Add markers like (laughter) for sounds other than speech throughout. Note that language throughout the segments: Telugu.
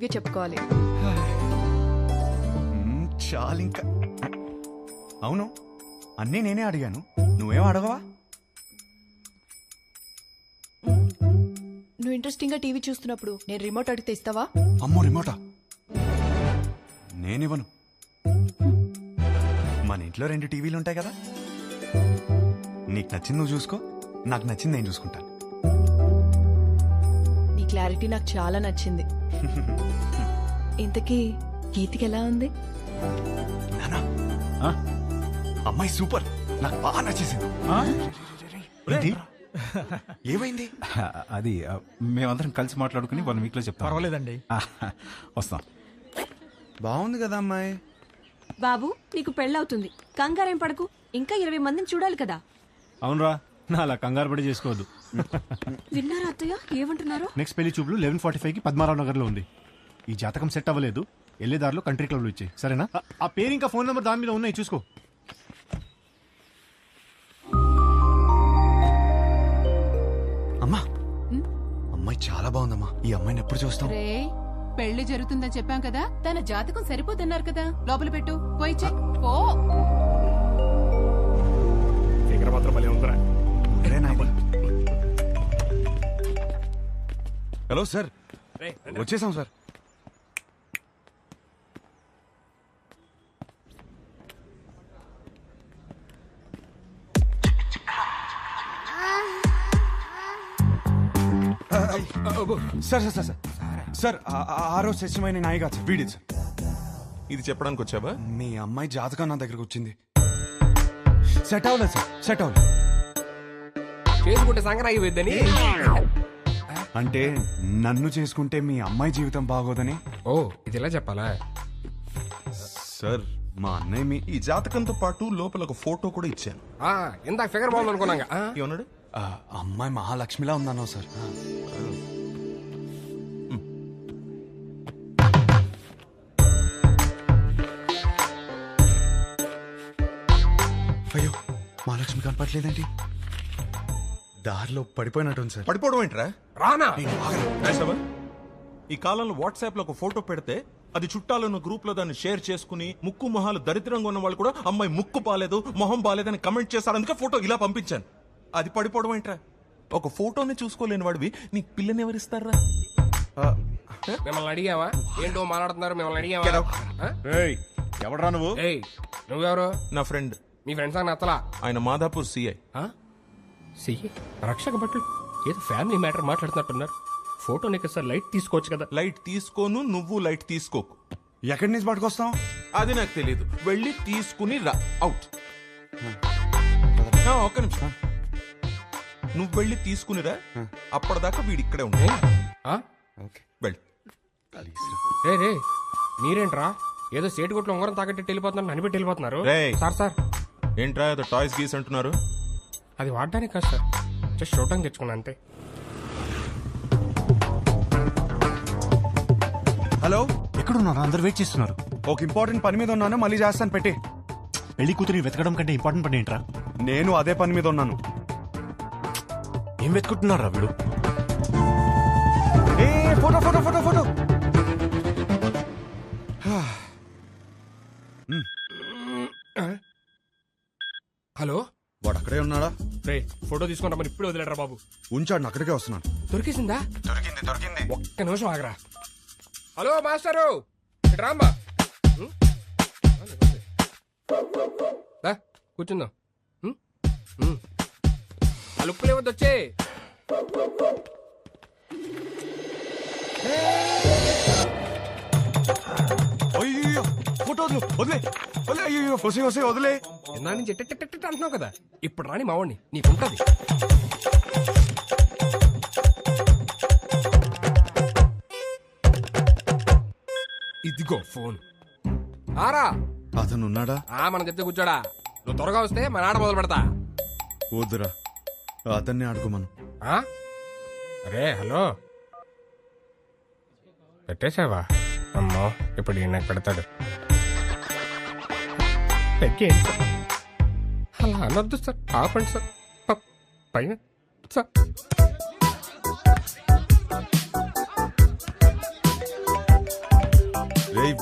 లవ్ యూ చెప్పుకోవాలి చాలు ఇంకా. అవును అన్నీ నేనే అడిగాను. నువ్వేం అడగవా? నువ్వు ఇంట్రెస్టింగ్గా టీవీ చూస్తున్నప్పుడు నేను రిమోట్ అడిగితే ఇస్తావా? అమ్మో రిమోటా నేనివ్వను మన ఇంట్లో రెండు టీవీలు ఉంటాయి కదా. నీకు నచ్చింది నువ్వు చూసుకో నాకు నచ్చింది నేను చూసుకుంటాను. నీ క్లారిటీ నాకు చాలా నచ్చింది. (laughs) ఇంతకీ గీతికి ఎలా ఉంది? నానా. అమ్మాయి సూపర్. నాకు బాగా నచ్చేసింది. ఏంటి? ఏమైంది? అది ఆ, మేమందరం కలిసి మాట్లాడుకుని వన్ వీక్లో చెప్తాం. పర్వాలేదండి. ఆ, వస్తాం. బాగుంది కదా అమ్మాయి. బాబు నీకు పెళ్ళవుతుంది. కంగారేం పడకు. ఇంకా ఇరవై మందిని చూడాలి కదా. అవునరా. నా అలా కంగారు పడి చేసుకోవద్దు. విన్నారా అత్తయ్య? ఏమంటున్నారు? నెక్స్ట్ పెళ్ళి చూపులు లెవెన్ ఫార్టీ ఫైవ్కి పద్మారావు నగర్లో ఉంది. ఈ జాతకం సెట్ అవ్వలేదు. వెళ్ళేదారిలో కంట్రీ క్లబ్లో ఇచ్చాయి. సరేనా? ఆ- ఆ పేరు ఇంకా ఫోన్ నెంబర్ దాని మీద ఉన్నాయి. చూసుకో. అమ్మా. అమ్మాయి చాలా బాగుందమ్మా. ఈ అమ్మాయిని ఎప్పుడు చూస్తాం? రే పెళ్ళి జరుగుతుందని చెప్పాం కదా. తన జాతకం సరిపోతున్నారు కదా. లోపల పెట్టు. పోయి చెక్ పో. ఒరే నాయనా. Hello sir. వచ్చేసాం sir. Sir sir sir sir. Sir? ఆరో శశిమైన నాయి కాదు సార్ వీడి సార్. ఇది చెప్పడానికి వచ్చావా మీ అమ్మాయి జాతకం నా దగ్గరకు వచ్చింది. సెట్ అవ్వలేదు సార్. సెట్ అవ్వలేదు. చేసుకుంటే సంక్రాంతి పోయిద్దని అంటే నన్ను చేసుకుంటే మీ అమ్మాయి జీవితం బాగోదని? ఓ ఇది ఇలా చెప్పాలా? సార్ మా అన్నయ్య మీ ఈ జాతకంతో పాటు లోపల ఒక ఫోటో కూడా ఇచ్చాను. ఆ, ఇందాక ఫిగర్ బాగుంది అనుకున్నాగా ఆ, ఏమన్నాడు? ఆ, అమ్మాయి మహాలక్ష్మిలా ఉందన్నావు సార్. అయ్యో మహాలక్ష్మి కనపట్లేదండి దారిలో పడిపోయినట్టుంది సార్. పడిపోవడం ఏంట్రా? రానా? రాసావా? ఈ కాలంలో వాట్సాప్లో ఒక ఫోటో పెడితే అది చుట్టాలను గ్రూప్లో దాన్ని షేర్ చేసుకుని ముక్కు మొహాలు దరిద్రంగా ఉన్న వాళ్ళు కూడా అమ్మాయి ముక్కు బాలేదు మొహం బాలేదని కమెంట్ చేశారు అందుకే ఫోటో ఇలా పంపించాను. అది పడిపోవడం ఏంట్రా? ఒక ఫోటోని చూసుకోలేని వాడివి నీకు పిల్లని ఎవరిస్తారా? మిమ్మల్ని అడిగావా? ఏంటో మాట్లాడుతున్నారు మిమ్మల్ని అడిగావా? ఎవడరా నువ్వు? ఏయ్ నువ్వెవరు? నా ఫ్రెండ్ మీ ఫ్రెండ్స్ అని నచ్చలా? ఆయన మాధాపూర్ సిఐ ఆ? సియ్యి రక్షక భటులు ఏదో ఫ్యామిలీ మ్యాటర్ మాట్లాడుతున్నట్టున్నారు. ఫోటో నీకు సార్ లైట్ తీసుకోవచ్చు కదా. లైట్ తీసుకోను నువ్వు లైట్ తీసుకోకు. ఎక్కడి నుంచి పట్టుకొస్తాం అది నాకు తెలియదు వెళ్ళి తీసుకుని రా. అవుట్ ఆ, ఒక్క నిమిషం. నువ్వు వెళ్ళి తీసుకునిరా అప్పటిదాకా వీడి ఇక్కడే ఉంటాయి ఆ? ఓకే. వెళ్ళి. రే రే మీరేంట్రా? ఏదో సేటు కొట్లో ఉంగరం తాకట్టి వెళ్ళిపోతున్నారు అనిపెట్టి వెళ్ళిపోతున్నారు. రేయ్. Sir sir. ఏంట్రా ఏదో టాయ్స్ గీస్ అంటున్నారు? అది వాడడానికి కాదు సార్. జస్ట్ చూడటానికి తెచ్చుకున్నా అంతే. హలో? ఎక్కడున్నారు? అందరు వెయిట్ చేస్తున్నారు. ఒక ఇంపార్టెంట్ పని మీద ఉన్నాను మళ్ళీ చేస్తాను పెట్టి. పెళ్ళి కూతురిని వెతకడం కంటే ఇంపార్టెంట్ పని ఏంట్రా? నేను అదే పని మీద ఉన్నాను. ఏం వెతుకుంటున్నారా వీడు? ఏ photo photo photo photo. Hello? అక్కడే ఉన్నాడా? రే ఫోటో తీసుకుంటా మరి ఇప్పుడు వదిలేరా బాబు. ఉంచాడు నేను అక్కడికే వస్తున్నాను. దొరికేసిందా? దొరికింది దొరికింది. ఒక్క నిమిషం ఆగరా. Hello master! ఇటు రామ్మా. ఉం? దా, కూర్చుందాం. ఉం? ఉం. ఆ లుక్కులు ఇవ్వద్దు వచ్చే ఫోటో వదిలు. వదిలే. వదిలే అయ్యో వసే వసే వదిలే. ఇందా నుంచి అంటున్నావు కదా? ఇప్పుడు రాని మావాడిని. నీకుంటది. ఇదిగో ఫోన్. ఆరా. అతను ఉన్నాడా ఆ మనం చెప్తే కూర్చోడా. నువ్వు త్వరగా వస్తే మన ఆడ మొదలు పెడతా. వద్దురా. అతన్ని అడుగుమను ఆ? అరే హలో. పెట్టేశావా? అమ్మో ఇప్పుడు ఈయన నాకు పెడతాడు. సార్. అలా అనొద్దు సార్. ఆపండి సార్. పైన. సార్.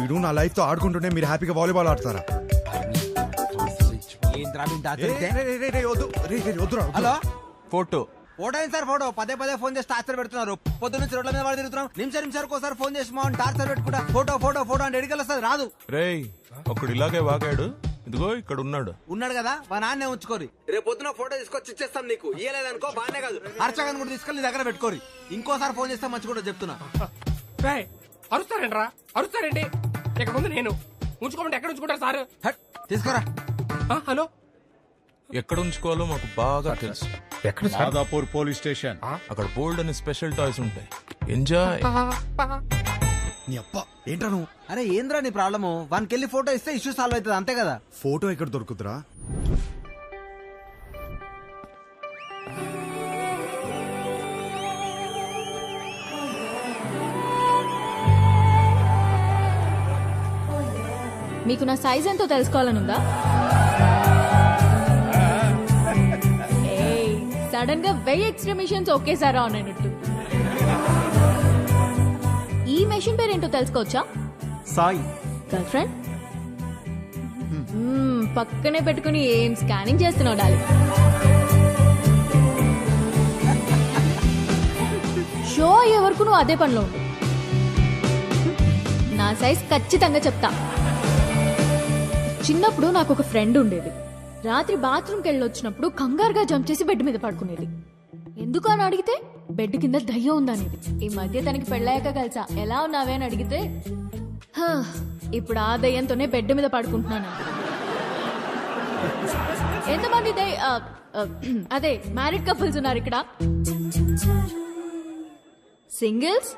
వీడు నా లైఫ్తో ఆడుకుంటుంటే మీరు హ్యాపీగా వాలీబాల్ ఆడతారా? హలో? ఫోటో. ఫోటో ఏంటి సార్ ఫోటో. పదే పదే ఫోన్ చేసి టార్చర్ పెడుతున్నారు. పొద్దు నుంచి రోడ్ల మీద వాడు తిరుగుతున్నాం నిమిషం నిమిషానికి ఒకసారి ఫోన్ చేసి మా టార్చర్ పెట్టుకుంటా. ఫోటో ఫోటో ఫోటో అంటే ఎడికల్ వస్తుంది రాదు. రేయ్ ఒకడు ఇలాగే వాగాడు. ఇదిగో ఇక్కడ ఉన్నాడు. ఉన్నాడు కదా మా నాన్నే ఉంచుకోరి. రేపు పొద్దున ఫోటో తీసుకొచ్చి ఇచ్చేస్తాం నీకు. ఇయ్యలేదనుకో బాగానే కాదు. అర్చకన్ కూడా తీసుకెళ్ళి నీ దగ్గర పెట్టుకోరి. ఇంకోసారి ఫోన్ చేస్తే మంచి కూడా చెప్తున్నా. రేయ్, అరుస్తారండి రా అరుస్తారండి ఇక ముందు నేను. ఉంచుకోమంటే ఎక్కడ ఉంచుకుంటారు సార్? హట్, తీసుకురా. ఆ, హలో? ఎక్కడ ఉంచుకోవాలో మాకు బాగా తెలుసు. ఎక్కడ సార్? Madhapur police station. అక్కడ బోల్డ్ అని స్పెషల్ టాయ్స్ ఉంటాయి. ఎంజాయ్. నీ అప్ప ఏంట్రా నువ్వు? అరే ఏంద్రా నీ ప్రాబ్లము? వానికి వెళ్ళి ఫోటో ఇస్తే ఇష్యూ సాల్వ్ అవుతుంది అంతే కదా? ఫోటో ఎక్కడ దొరుకుతురా? మీకు నా సైజ్ ఎంతో తెలుసుకోవాలనుందా? (laughs) సడన్గా వెయ్యి ఎక్స్ట్రా మిషన్స్ ఒకేసారి ఆన్ అయినట్టు. మెషిన్ పేరేంటో తెలుసుకోవచ్చా? సాయి. గర్ల్ ఫ్రెండ్ పక్కనే పెట్టుకుని ఏం స్కానింగ్ చేస్తున్నావు డాలి? షో అయ్యే వరకు నువ్వు అదే పనిలో ఉండు. నా సైజ్ ఖచ్చితంగా చెప్తా. చిన్నప్పుడు నాకు ఒక ఫ్రెండ్ ఉండేది. రాత్రి బాత్రూమ్కి వెళ్ళి వచ్చినప్పుడు కంగారుగా జంప్ చేసి బెడ్ మీద పడుకునేది. ఎందుకు అని అడిగితే బెడ్ కింద దయ్యం ఉందనేది. ఈ మధ్య తనకి పెళ్ళాక కలిసా. ఎలా ఉన్నావే అని అడిగితే "హా, ఇప్పుడు ఆ దయ్యంతోనే బెడ్ మీద పడుకుంటున్నాను. ఎంతమంది ఆ, అదే మ్యారీడ్ కపుల్స్ ఉన్నారు ఇక్కడ. సింగిల్స్?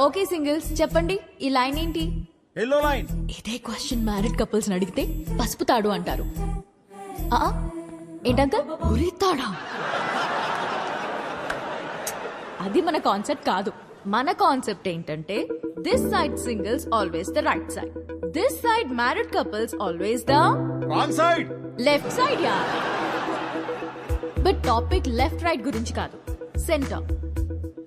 Okay singles. చెప్పండి ఈ లైన్ ఏంటి? ఎల్లో లైన్ ఇదే క్వశ్చన్ మ్యారీడ్ కపుల్స్ అడిగితే పసుపు తాడు అంటారు. ఆ, ఏంటంకల్ ఉరి తాడా? అది మన కాన్సెప్ట్ కాదు. మన కాన్సెప్ట్ ఏంటంటే this side singles always the right side this side married couples always the wrong side left side ya but topic left right గురించి కాదు. సెంటర్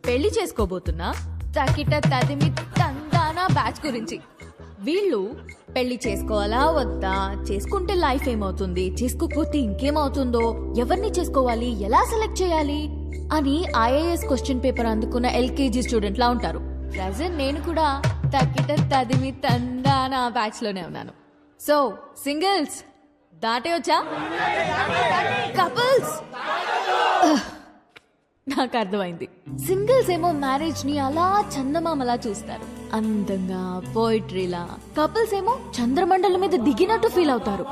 పెళ్ళి చేసుకోబోతున్నా తకిట తదిమి తందానా బ్యాచ్ గురించి. వీళ్ళు పెళ్ళి చేసుకోవాలా వద్దా? చేసుకుంటే లైఫ్ ఏమవుతుంది? చేసుకోకపోతే ఇంకేమవుతుందో? ఎవరిని చేసుకోవాలి? ఎలా సెలెక్ట్ చేయాలి? అని ఐఏఎస్ క్వశ్చన్ పేపర్ అందుకున్న ఎల్కేజీ స్టూడెంట్ లా ఉంటారు. ప్రజెంట్ నేను కూడా తకిట తదిమి తందానా బ్యాచ్లోనే ఉన్నాను. సో సింగిల్స్ దాటే వచ్చా కపుల్స్ నాకు అర్థమైంది సింగిల్స్ ఏమో మ్యారేజ్ని అలా చందమామలా చూస్తారు. అందంగా పోయిట్రీలా కపుల్స్ ఏమో చంద్రమండలం మీద దిగినట్టు ఫీల్ అవుతారు.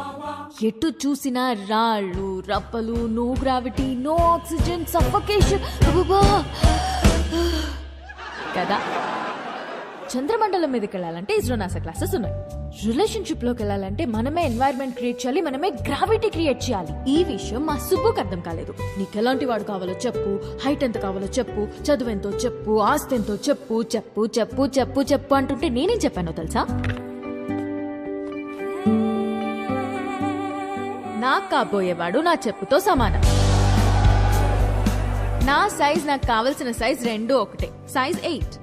ఎటు చూసినా రాళ్ళు రప్పలు no gravity no oxygen suffocation కదా? చంద్రమండలం మీదకి వెళ్ళాలంటే ఇస్రో క్లాసెస్ ఉన్నాయి. రిలేషన్షిప్లోకి వెళ్ళాలంటే మనమే ఎన్వైర్న్మెంట్ క్రియేట్ చేయాలి మనమే గ్రావిటీ క్రియేట్ చేయాలి. ఈ విషయం మా సుబ్బుకి అర్థం కాలేదు. నీకు ఎలాంటి వాడు కావాలో చెప్పు హైట్ ఎంత కావాలో చెప్పు చదువు ఎంతో చెప్పు ఆస్తి ఎంతో చెప్పు చెప్పు చెప్పు చెప్పు చెప్పు అంటుంటే నేనేం చెప్పానో తెలుసా? నాకు కాబోయేవాడు నా చెప్పుతో సమానం. నా సైజ్ నాకు కావలసిన సైజ్ రెండు ఒకటే. సైజ్ ఎయిట్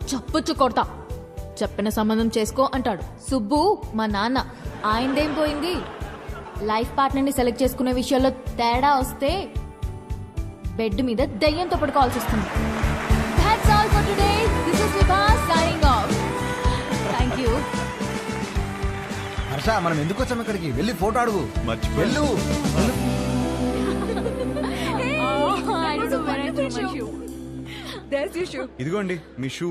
చప్పుచ్చు కొడతా చెప్పిన సంబంధం చేసుకో అంటాడు. సుబ్బు మా నాన్న ఆయనదేం పోయింది? లైఫ్ పార్ట్నర్ని సెలెక్ట్ చేసుకునే విషయాల్లో తేడా వస్తే బెడ్ మీద దయ్యంతో పడుకోవాల్సి వస్తుంది. You. హర్ష మనం ఎందుకు వచ్చాం ఇక్కడికి? వెళ్ళి ఫోటో అడుగు. వెళ్ళు. (laughs) Oh. ఇదిగోండి మీ shoe.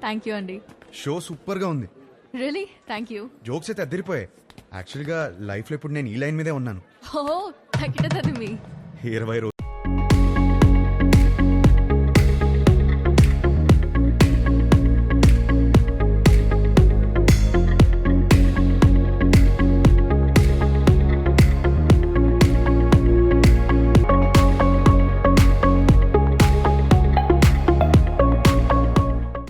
Thank you, Andy. Show సూపర్గా ఉంది Really? Thank you. జోక్స్ అయితే అద్దరిపోయాయి యాక్చువల్గా లైఫ్లో ఇప్పుడు నేను ఈ లైన్ మీదే ఉన్నాను Oh, తగ్గిటది మీ ఇరవై రోజులు